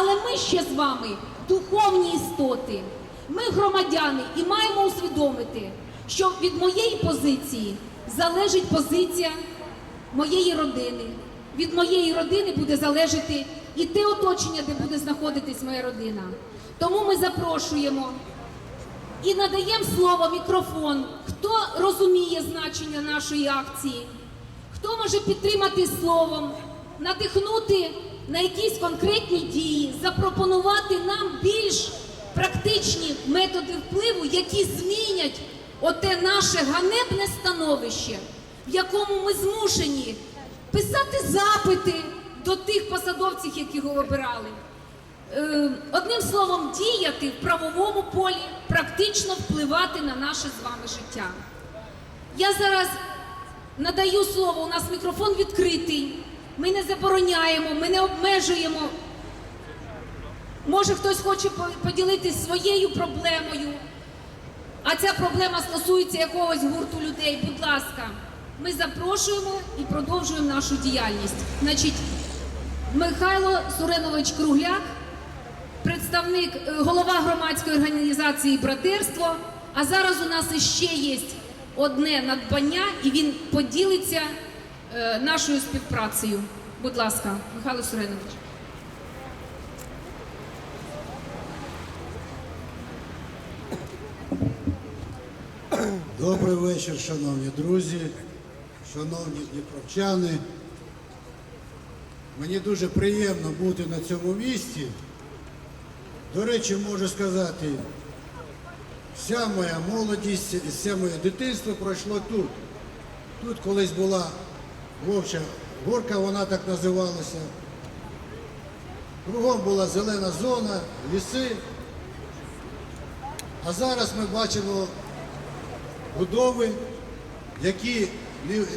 Але ми ще з вами духовні істоти. Ми громадяни і маємо усвідомити, що від моєї позиції залежить позиція моєї родини. Від моєї родини буде залежати і те оточення, де буде знаходитись моя родина. Тому ми запрошуємо і надаємо слово мікрофон. Хто розуміє значення нашої акції? Хто може підтримати словом, надихнути на якісь конкретні дії, запропонувати нам більш практичні методи впливу, які змінять оте наше ганебне становище, в якому ми змушені писати запити до тих посадовців, яких обирали. Е, Одним словом, діяти в правовому полі, практично впливати на наше з вами життя. Я зараз надаю слово, у нас мікрофон відкритий. Ми не забороняємо, ми не обмежуємо. Може, хтось хоче по- поділитись своєю проблемою, а ця проблема стосується якогось гурту людей. Будь ласка, ми запрошуємо і продовжуємо нашу діяльність. Значить, Михайло Суренович Кругляк, представник, е, голова громадської організації Братерство. А зараз у нас іще є одне надбання, і він поділиться нашою співпрацею. Будь ласка, Михайло Суренович. Добрий вечір, шановні друзі, шановні дніпровчани. Мені дуже приємно бути на цьому місці. До речі, можу сказати, вся моя молодість, все моє дитинство пройшло тут. Тут колись була вовча горка, вона так називалася. Кругом була зелена зона, ліси. А зараз ми бачимо будови, які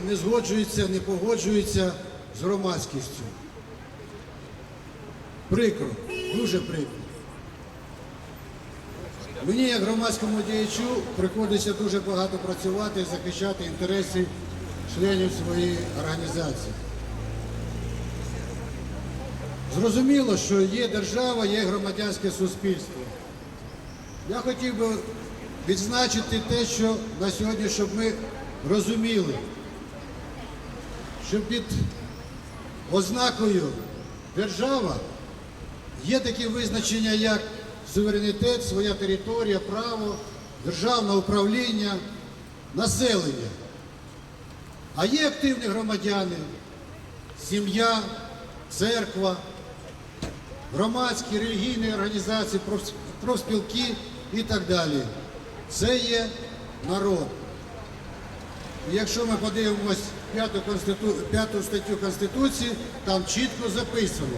не, згоджуються, не погоджуються з громадськістю. Прикро, дуже прикро. Мені, як громадському діячу, приходиться дуже багато працювати і захищати інтереси членів своєї організації. Зрозуміло, що є держава, є громадянське суспільство. Я хотів би відзначити те, що на сьогодні, щоб ми розуміли, що під ознакою держава є такі визначення, як суверенітет, своя територія, право, державне управління, населення. А є активні громадяни, сім'я, церква, громадські релігійні організації, профспілки і так далі. Це є народ. Якщо ми подивимось п'яту, конститу... п'яту статтю Конституції, там чітко записано,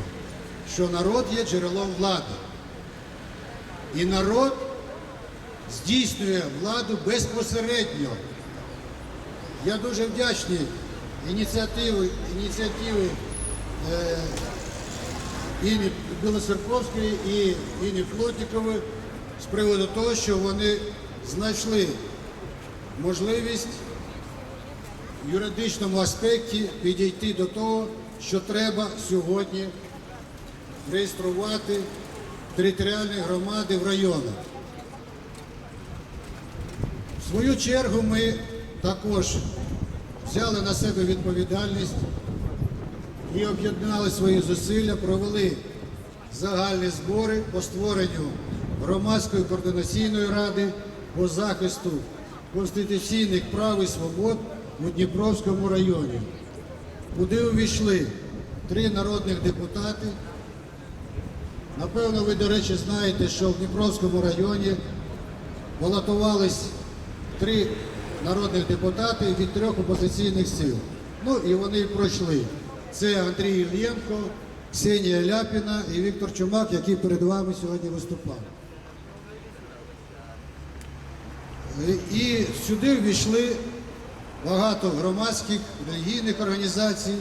що народ є джерелом влади. І народ здійснює владу безпосередньо. Я дуже вдячний ініціативи, ініціативи е, Інні Білоцерковської і Інні Плотнікової з приводу того, що вони знайшли можливість в юридичному аспекті підійти до того, що треба сьогодні реєструвати територіальні громади в районах. В свою чергу ми також взяли на себе відповідальність і об'єднали свої зусилля, провели загальні збори по створенню громадської координаційної ради по захисту конституційних прав і свобод у Дніпровському районі, куди увійшли три народних депутати. Напевно, ви, до речі, знаєте, що в Дніпровському районі балотувались три народних депутати від трьох опозиційних сил. Ну і вони пройшли. Це Андрій Ільєнко, Ксенія Ляпіна і Віктор Чумак, який перед вами сьогодні виступав. І- І сюди ввійшли багато громадських релігійних організацій,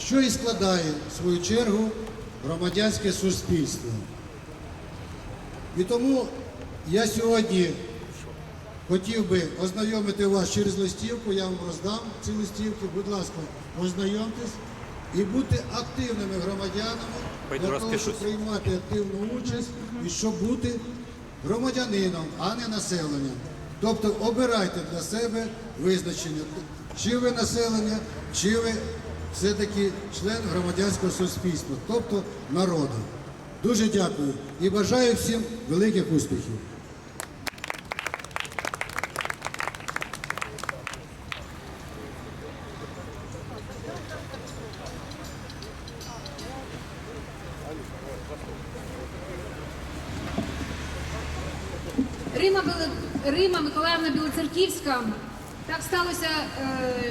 що і складає в свою чергу громадянське суспільство. І тому я сьогодні хотів би ознайомити вас через листівку, я вам роздам ці листівки, будь ласка, ознайомтесь і будьте активними громадянами Пойду для того, щоб приймати активну участь і щоб бути громадянином, а не населенням. Тобто обирайте для себе визначення, чи ви населення, чи ви все-таки член громадянського суспільства, тобто народу. Дуже дякую і бажаю всім великих успіхів. Рима, Рима Миколаївна Білоцерківська. Так сталося,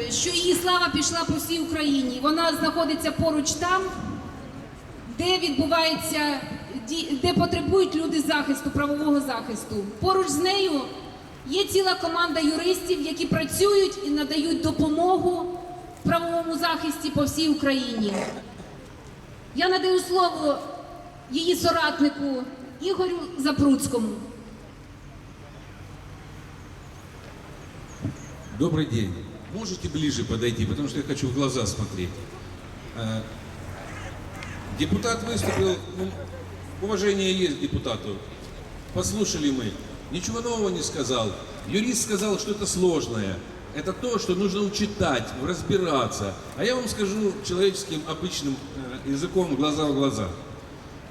е, що її слава пішла по всій Україні. Вона знаходиться поруч там, де відбувається, де потребують люди захисту, правового захисту. Поруч з нею є ціла команда юристів, які працюють і надають допомогу правовому захисті по всій Україні. Я надаю слово її соратнику Ігорю Запруцькому. Добрый день. Можете ближе подойти, потому что я хочу в глаза смотреть. Э, Депутат выступил, ну, уважение есть депутату. Послушали мы. Ничего нового не сказал. Юрист сказал, что это сложное. Это то, что нужно учитать, разбираться. А я вам скажу человеческим, обычным э, языком, глаза в глаза.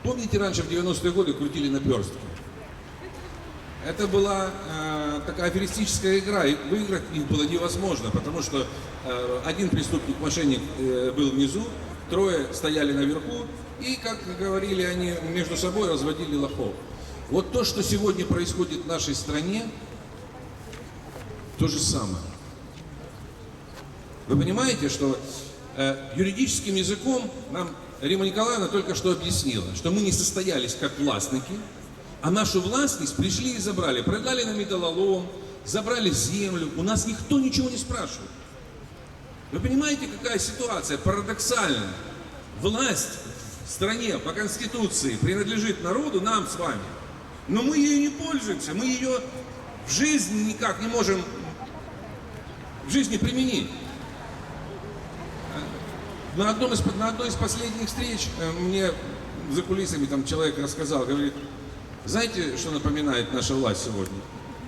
Помните, раньше в 90-е годы крутили наперстки? Это была э, такая аферистическая игра, и выиграть их было невозможно, потому что э, один преступник, мошенник э, был внизу, трое стояли наверху, и, как говорили они, между собой разводили лохов. Вот то, что сегодня происходит в нашей стране, то же самое. Вы понимаете, что э, юридическим языком нам Рима Николаевна только что объяснила, что мы не состоялись как властники, а нашу властность пришли и забрали. Продали на металлолом, забрали землю. У нас никто ничего не спрашивает. Вы понимаете, какая ситуация парадоксальная? Власть в стране по Конституции принадлежит народу, нам с вами. Но мы ею не пользуемся, мы ее в жизни никак не можем в жизни применить. На, одном из, на одной из последних встреч э, мне за кулисами там человек рассказал, говорит, знаете, что напоминает наша власть сегодня?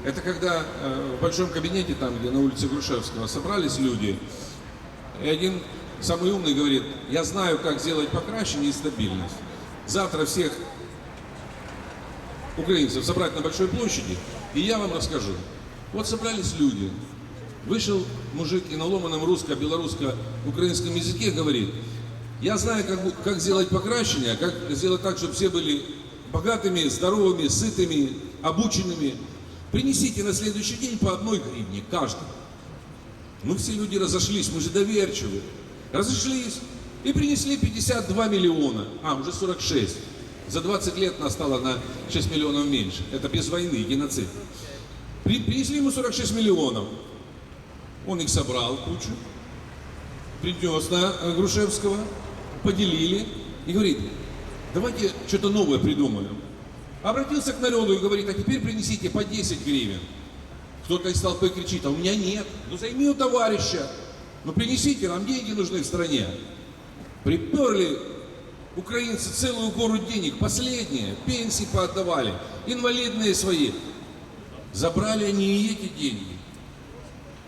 Это когда э, в большом кабинете, там, где на улице Грушевского, собрались люди, и один самый умный говорит, я знаю, как сделать покращение и стабильность. Завтра всех украинцев собрать на большой площади, и я вам расскажу. Вот собрались люди, вышел мужик и на ломаном русско-белорусско-украинском языке говорит, я знаю, как, как сделать покращение, как сделать так, чтобы все были богатыми, здоровыми, сытыми, обученными. Принесите на следующий день по одной гривне каждый. Ну, все люди разошлись, мы же доверчивы. Разошлись и принесли 52 миллиона, а, уже 46. За 20 лет нас стало на 6 миллионов меньше. Это без войны, геноцид. При- принесли ему 46 миллионов. Он их собрал кучу, принес на Грушевского, поделили и говорит, давайте что-то новое придумаем. Обратился к народу и говорит, а теперь принесите по 10 гривен. Кто-то из толпы кричит, а у меня нет. Ну займи у товарища. Ну принесите, нам деньги нужны в стране. Приперли украинцы целую гору денег, последние, пенсии поотдавали, инвалидные свои. Забрали они и эти деньги.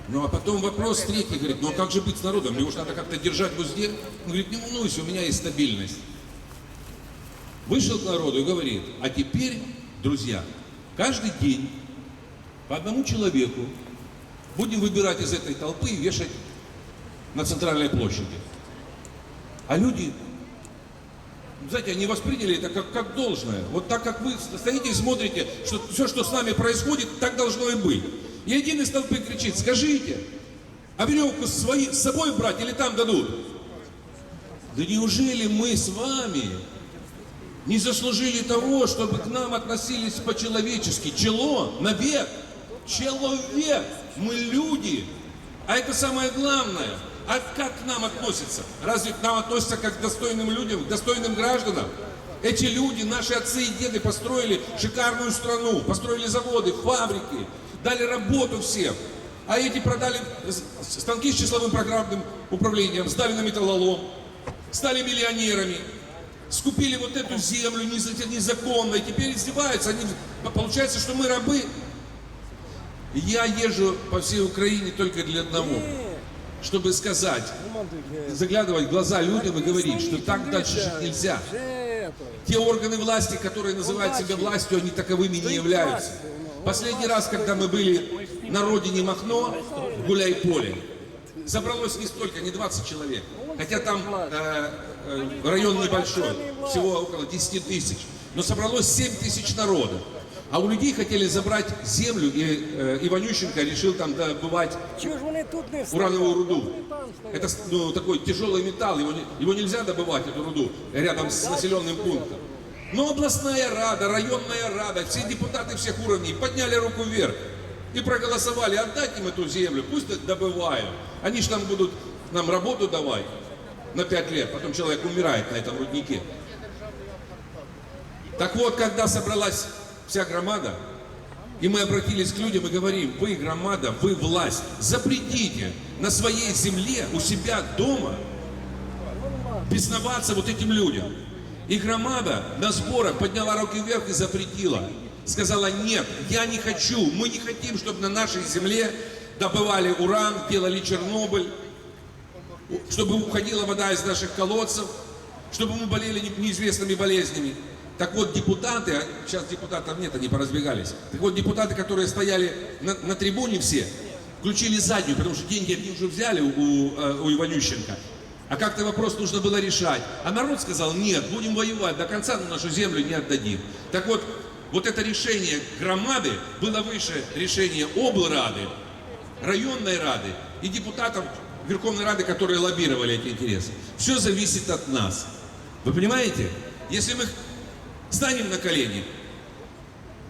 Ну а потом вопрос третий, говорит, ну а как же быть с народом? Его же надо как-то держать в узде. Он говорит, не волнуйся, у меня есть стабильность. Вышел к народу и говорит, а теперь, друзья, каждый день по одному человеку будем выбирать из этой толпы и вешать на центральной площади. А люди, знаете, они восприняли это как, как должное. Вот так как вы стоите и смотрите, что все, что с нами происходит, так должно и быть. И один из толпы кричит, скажите, а веревку свои, с собой брать или там дадут? Да неужели мы с вами не заслужили того, чтобы к нам относились по-человечески? Чело, навек, человек, мы люди. А это самое главное. А как к нам относятся? Разве к нам относятся как к достойным людям, к достойным гражданам? Эти люди, наши отцы и деды построили шикарную страну, построили заводы, фабрики, дали работу всем. А эти продали станки с числовым программным управлением, сдали на металлолом, стали миллионерами. Скупили вот эту землю нез- незаконно, и теперь издеваются. Они, получается, что мы рабы. Я езжу по всей Украине только для одного, чтобы сказать, заглядывать в глаза людям и говорить, что так дальше жить нельзя. Те органы власти, которые называют себя властью, они таковыми не являются. Последний раз, когда мы были на родине Махно, в Гуляй-Поле, собралось не столько, не 20 человек. Хотя там э, э, район небольшой, всего около 10 тысяч. Но собралось 7 тысяч народа. А у людей хотели забрать землю, и э, Иванющенко решил там добывать урановую руду. Это ну, такой тяжелый металл, его, не- его нельзя добывать, эту руду, рядом с населенным пунктом. Но областная рада, районная рада, все депутаты всех уровней подняли руку вверх и проголосовали, отдать им эту землю, пусть добывают. Они же там будут нам работу давать на пять лет, потом человек умирает на этом руднике. Так вот, когда собралась вся громада, и мы обратились к людям и говорим, вы громада, вы власть, запретите на своей земле, у себя дома, бесноваться вот этим людям. И громада на сборах подняла руки вверх и запретила. Сказала, нет, я не хочу, мы не хотим, чтобы на нашей земле добывали уран, делали Чернобыль, чтобы уходила вода из наших колодцев, чтобы мы болели не- неизвестными болезнями. Так вот, депутаты, а сейчас депутатов нет, они поразбегались. Так вот, депутаты, которые стояли на, на трибуне все, включили заднюю, потому что деньги они уже взяли у, э, у Иванющенко. А как-то вопрос нужно было решать. А народ сказал, нет, будем воевать до конца, но нашу землю не отдадим. Так вот, вот это решение громады было выше решения облрады, районной рады и депутатов Верховной Рады, которые лоббировали эти интересы. Все зависит от нас. Вы понимаете? Если мы станем на колени,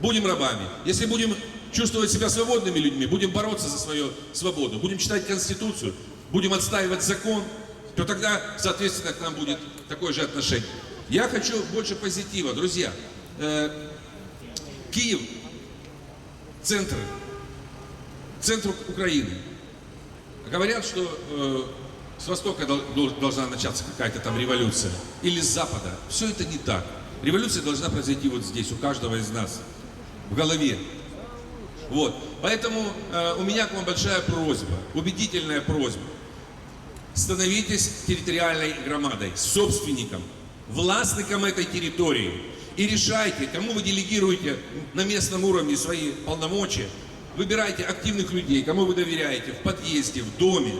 будем рабами. Если будем чувствовать себя свободными людьми, будем бороться за свою свободу, будем читать Конституцию, будем отстаивать закон, то тогда, соответственно, к нам будет такое же отношение. Я хочу больше позитива. Друзья, э, Киев, центр, центр Украины. Говорят, что э, с востока дол- дол- должна начаться какая-то там революция, или с запада. Все это не так. Революция должна произойти вот здесь, у каждого из нас, в голове. Вот. Поэтому э, у меня к вам большая просьба, убедительная просьба. Становитесь территориальной громадой, собственником, властником этой территории. И решайте, кому вы делегируете на местном уровне свои полномочия. Выбирайте активных людей, кому вы доверяете, в подъезде, в доме.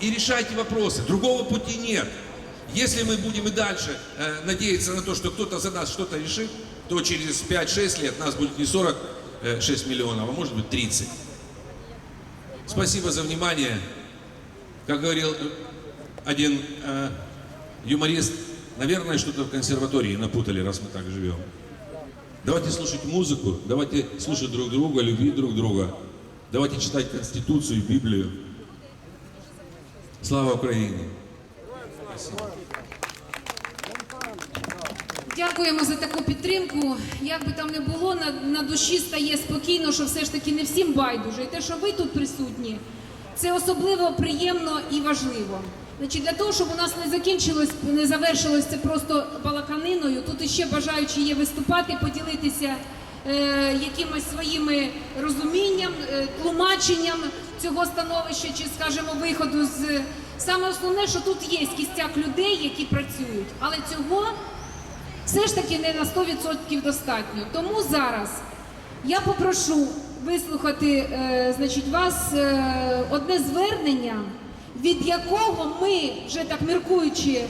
И решайте вопросы. Другого пути нет. Если мы будем и дальше э, надеяться на то, что кто-то за нас что-то решит, то через 5-6 лет нас будет не 46 миллионов, а может быть 30. Спасибо за внимание. Как говорил э, один э, юморист, наверное, что-то в консерватории напутали, раз мы так живем. Давайте слушать музыку, давайте слушать друг друга, любить друг друга. Давайте читать Конституцию, Библию. Слава Украине! Дякуємо за таку підтримку. Як би там не було, на, на душі стає спокійно, що все ж таки не всім байдуже. І те, що ви тут присутні, це особливо приємно і важливо. Значить, для того, щоб у нас не закінчилось, не завершилось це просто балаканиною, тут іще бажаючі є виступати, поділитися е, якимось своїми розумінням, е, тлумаченням цього становища, чи, скажімо, виходу з саме основне, що тут є кістяк людей, які працюють, але цього все ж таки не на 100% достатньо. Тому зараз я попрошу вислухати е, значить, вас е, одне звернення, від якого ми, вже так міркуючи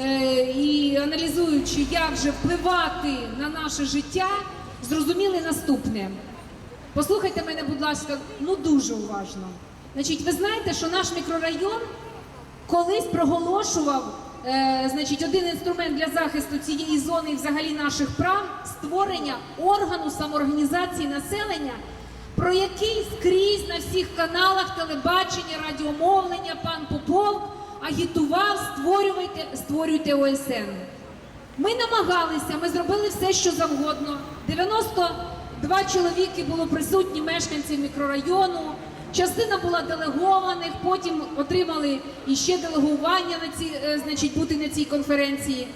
е, і аналізуючи, як же впливати на наше життя, зрозуміли наступне. Послухайте мене, будь ласка, ну дуже уважно. Значить, ви знаєте, що наш мікрорайон колись проголошував е, значить, один інструмент для захисту цієї зони і взагалі наших прав створення органу самоорганізації населення, про який скрізь на всіх каналах телебачення, радіомовлення пан Попов агітував створювати, створюйте ОСН. Ми намагалися, ми зробили все, що завгодно. 92 чоловіки було присутні мешканців мікрорайону. Частина була делегованих, потім отримали іще делегування на ці, е, значить, бути на цій конференції.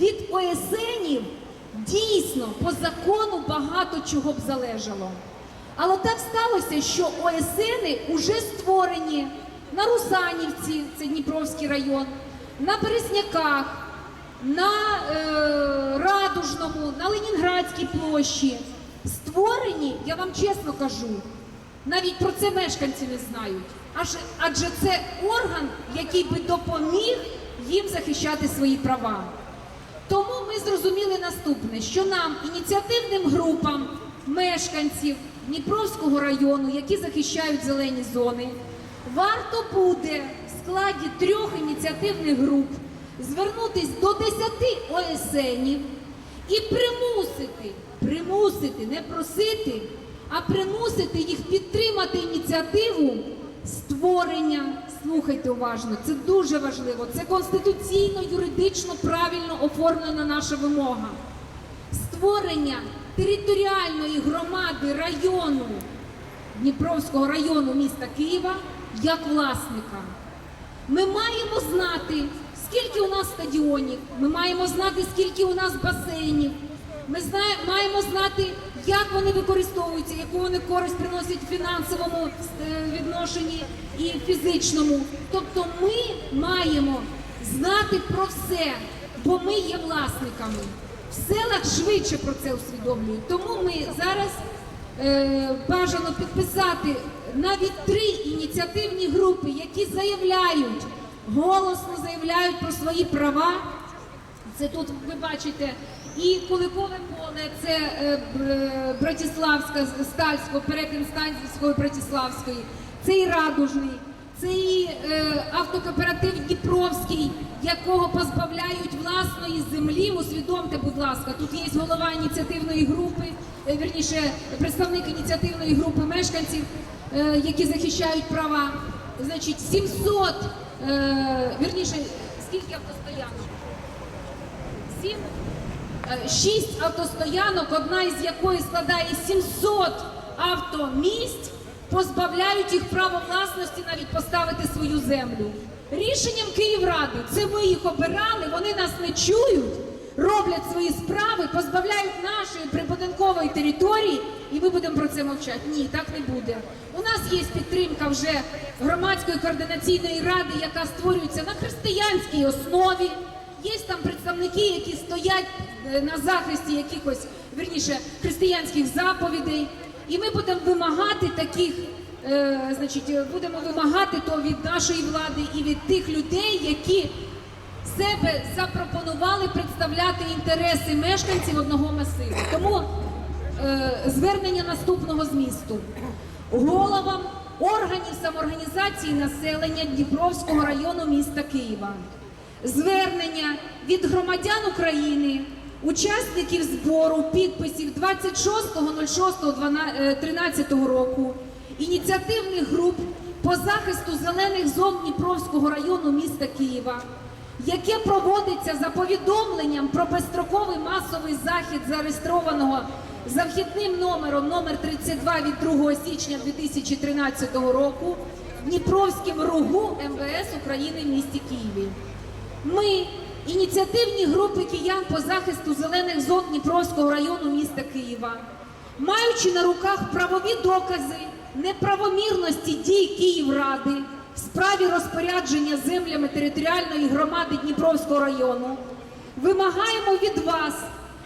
від ОСНів дійсно по закону багато чого б залежало. Але так сталося, що ОСНи вже створені на Русанівці, це Дніпровський район, на Березняках, на е, Радужному, на Ленінградській площі. Створені, я вам чесно кажу, навіть про це мешканці не знають. Аж, адже це орган, який би допоміг їм захищати свої права. Тому ми зрозуміли наступне, що нам, ініціативним групам мешканців Дніпровського району, які захищають зелені зони, варто буде в складі трьох ініціативних груп звернутись до 10 ОСНів і примусити, примусити, не просити, а примусити їх підтримати ініціативу створення. Слухайте уважно, це дуже важливо. Це конституційно, юридично правильно оформлена наша вимога. Створення територіальної громади району Дніпровського району міста Києва як власника. Ми маємо знати, скільки у нас стадіонів, ми маємо знати, скільки у нас басейнів. Ми знає, маємо знати, як вони використовуються, яку вони користь приносять в фінансовому е, відношенні і фізичному. Тобто ми маємо знати про все, бо ми є власниками. В селах швидше про це усвідомлюють. Тому ми зараз е, бажано підписати навіть три ініціативні групи, які заявляють, голосно заявляють про свої права. Це тут ви бачите і Куликове поле, це е, Б- Братиславська, Стальського, перетин Стальської Братиславської, це і Радужний, це і е, автокооператив Дніпровський, якого позбавляють власної землі. Усвідомте, будь ласка, тут є голова ініціативної групи, е, вірніше, представник ініціативної групи мешканців, е, які захищають права. Значить, 700, е, вірніше, скільки автостоянок? Сім? Е, Шість автостоянок, одна із якої складає 700 автомісць, позбавляють їх права власності навіть поставити свою землю. Рішенням Київради, це ми їх обирали, вони нас не чують, роблять свої справи, позбавляють нашої прибудинкової території, і ми будемо про це мовчати. Ні, так не буде. У нас є підтримка вже громадської координаційної ради, яка створюється на християнській основі. Є там представники, які стоять е, на захисті якихось, вірніше, християнських заповідей. І ми будемо вимагати таких, е, значить, е, будемо вимагати то від нашої влади і від тих людей, які себе запропонували представляти інтереси мешканців одного масиву. Тому е, звернення наступного змісту. Головам органів самоорганізації населення Дніпровського району міста Києва. Звернення від громадян України, учасників збору підписів 26.06.13 року, ініціативних груп по захисту зелених зон Дніпровського району міста Києва, яке проводиться за повідомленням про безстроковий масовий захід зареєстрованого за вхідним номером номер 32 від 2 січня 2013 року в Дніпровським РУГУ МВС України в місті Києві. Ми, ініціативні групи киян по захисту зелених зон Дніпровського району міста Києва, маючи на руках правові докази неправомірності дій Київради в справі розпорядження землями територіальної громади Дніпровського району, вимагаємо від вас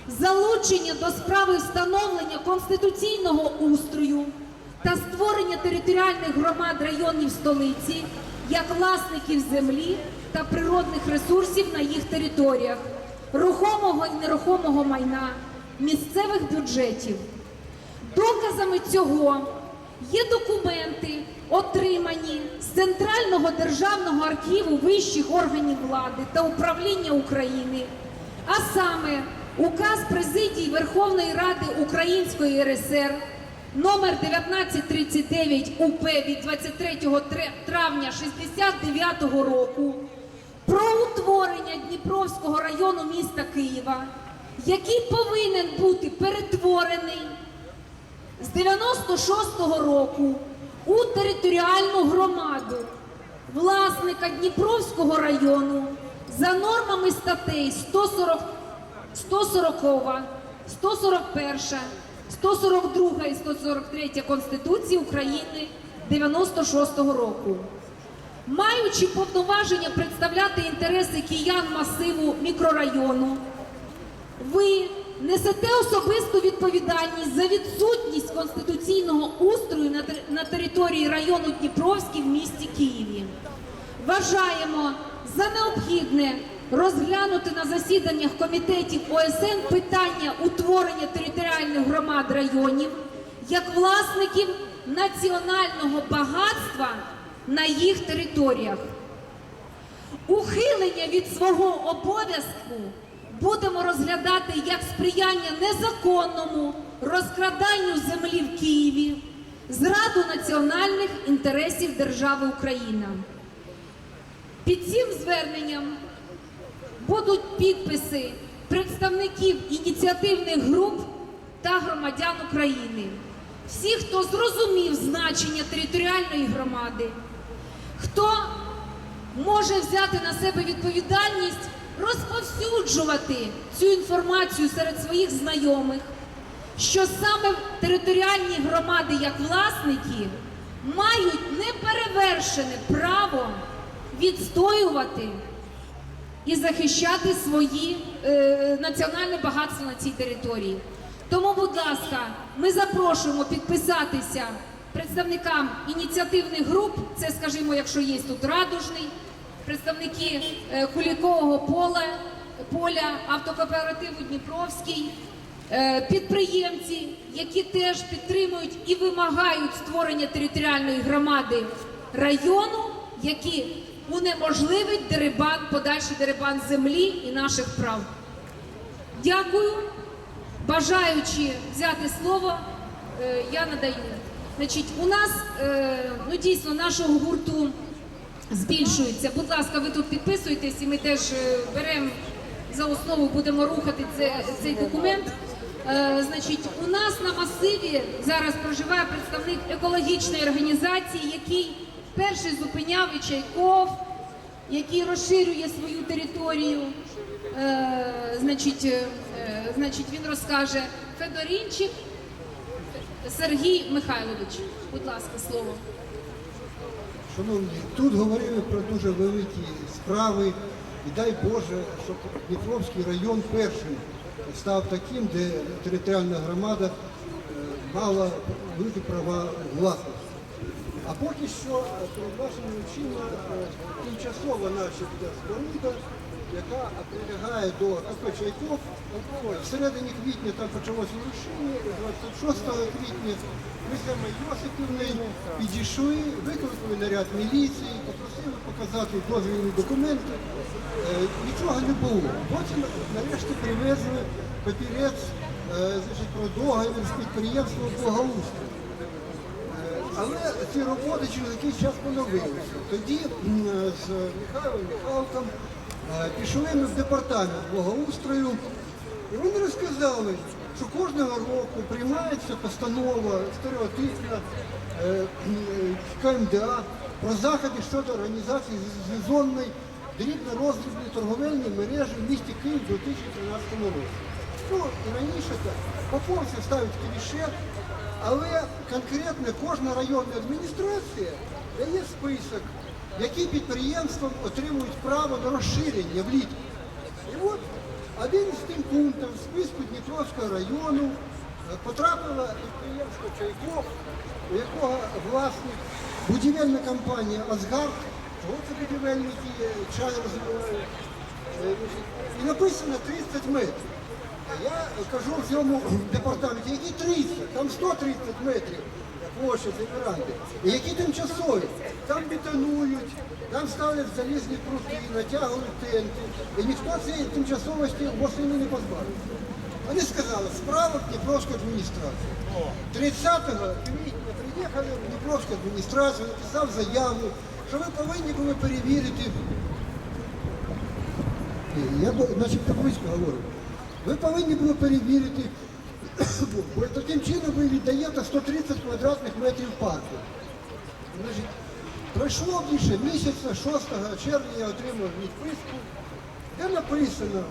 залучення до справи встановлення конституційного устрою та створення територіальних громад районів столиці як власників землі та природних ресурсів на їх територіях, рухомого і нерухомого майна, місцевих бюджетів. Доказами цього є документи, отримані з Центрального державного архіву вищих органів влади та управління України, а саме указ президії Верховної Ради Української РСР номер 1939 УП від 23 травня 69 року про утворення Дніпровського району міста Києва, який повинен бути перетворений з 96-го року у територіальну громаду власника Дніпровського району за нормами статей 140, 140, 141, 142 і 143 Конституції України 96-го року. Маючи повноваження представляти інтереси киян масиву мікрорайону, ви несете особисту відповідальність за відсутність конституційного устрою на, тер- на території району Дніпровський в місті Києві. Вважаємо за необхідне розглянути на засіданнях комітетів ОСН питання утворення територіальних громад районів як власників національного багатства на їх територіях. Ухилення від свого обов'язку будемо розглядати як сприяння незаконному розкраданню землі в Києві, зраду національних інтересів держави Україна. Під цим зверненням будуть підписи представників ініціативних груп та громадян України. Всі, хто зрозумів значення територіальної громади, хто може взяти на себе відповідальність розповсюджувати цю інформацію серед своїх знайомих, що саме територіальні громади як власники мають неперевершене право відстоювати і захищати свої е, національне багатство на цій території. Тому, будь ласка, ми запрошуємо підписатися представникам ініціативних груп. Це, скажімо, якщо є тут радужний, представники е, Кулікового поля, поля автокооперативу Дніпровський, е, підприємці, які теж підтримують і вимагають створення територіальної громади району, які унеможливить дерибан, подальший дерибан землі і наших прав. Дякую. Бажаючи взяти слово, е, я надаю. Значить, у нас е, ну дійсно нашого гурту збільшується. Будь ласка, ви тут підписуєтесь, і ми теж е, беремо за основу, будемо рухати це, цей документ. Е, значить, у нас на масиві зараз проживає представник екологічної організації, який перший зупиняв і Чайков, який розширює свою територію. Значить, значить, він розкаже Федорінчик Сергій Михайлович. Будь ласка, слово. Шановні, тут говорили про дуже великі справи, і дай Боже, щоб Дніпровський район першим став таким, де територіальна громада е, мала великі права власності. А поки що е, перед вашими очима е, тимчасова начебто споруда, яка прилягає до КП Чайков. В середині квітня там почалося врушення, 26 квітня ми з Еммою Йосипівною підійшли, викликали наряд міліції, попросили показати дозвільні документи. Е, Нічого не було. Потім нарешті привезли папірець е, про договір з підприємством благоустрою. Е, Але ці роботи через якийсь час поновилися. Тоді з Михайлом Михайлком е, пішли ми в департамент благоустрою, і вони розказали, що кожного року приймається постанова стереотипна е, КМДА про заходи щодо організації сезонної дрібно-роздрібної торговельної мережі в місті Київ у 2013 році. Ну, і раніше так. Поповці ставить кліше, але конкретно кожна районна адміністрація дає список, які підприємства отримують право на розширення влітку. І от один з тим пунктів в списку Дніпровського району е, потрапило підприємство Чайков, у якого власник будівельна компанія Асгард, будівельники чай розвивають. Е, І написано 30 метрів. Я кажу в цьому департаменті, які 30, там 130 метрів площа. І які тимчасові. Там бетонують, там ставлять залізні прути, натягують тенти. І ніхто цієї тимчасовості восени не позбавиться. Вони сказали, справа в Дніпровську адміністрацію. 30 квітня приїхали в Дніпровську адміністрацію, написав заяву, що ви повинні були перевірити я начебто близько говорю. Ви повинні були перевірити, бо таким чином ви віддаєте 130 квадратних метрів парку. Пройшло більше місяця, 6 червня я отримав відписку, де написано,